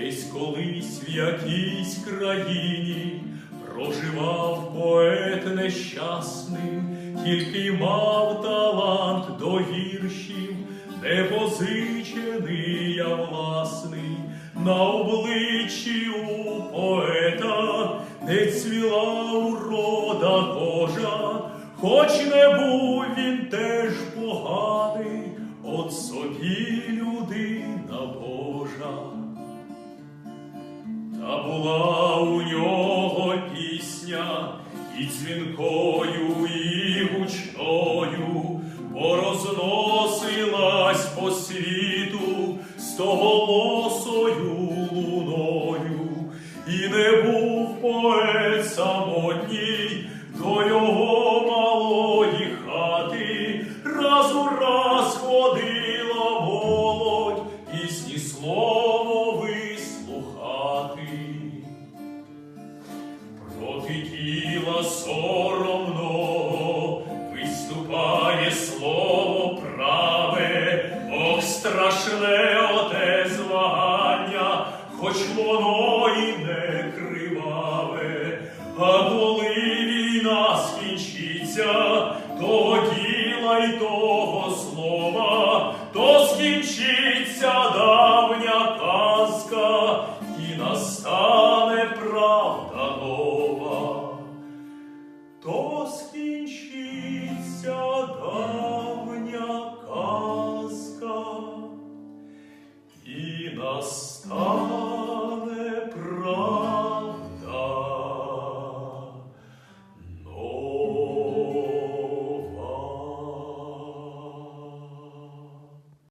Десь колись в якійсь країні проживав поет нещасний, тільки мав талант до віршів, не позичений, а власний, на обличчі у поета не цвіла урода кожа, хоч не був він теж поганий, от собі людина Та була у нього пісня і дзвінкою, і гучною, бо розносилась по світу стоголосою луною, і не був поет самотній до його тіла соромного виступає слово праве, ох, страшне оте змагання, хоч воно не криваве, а коли війна скінчиться, того діла й того oh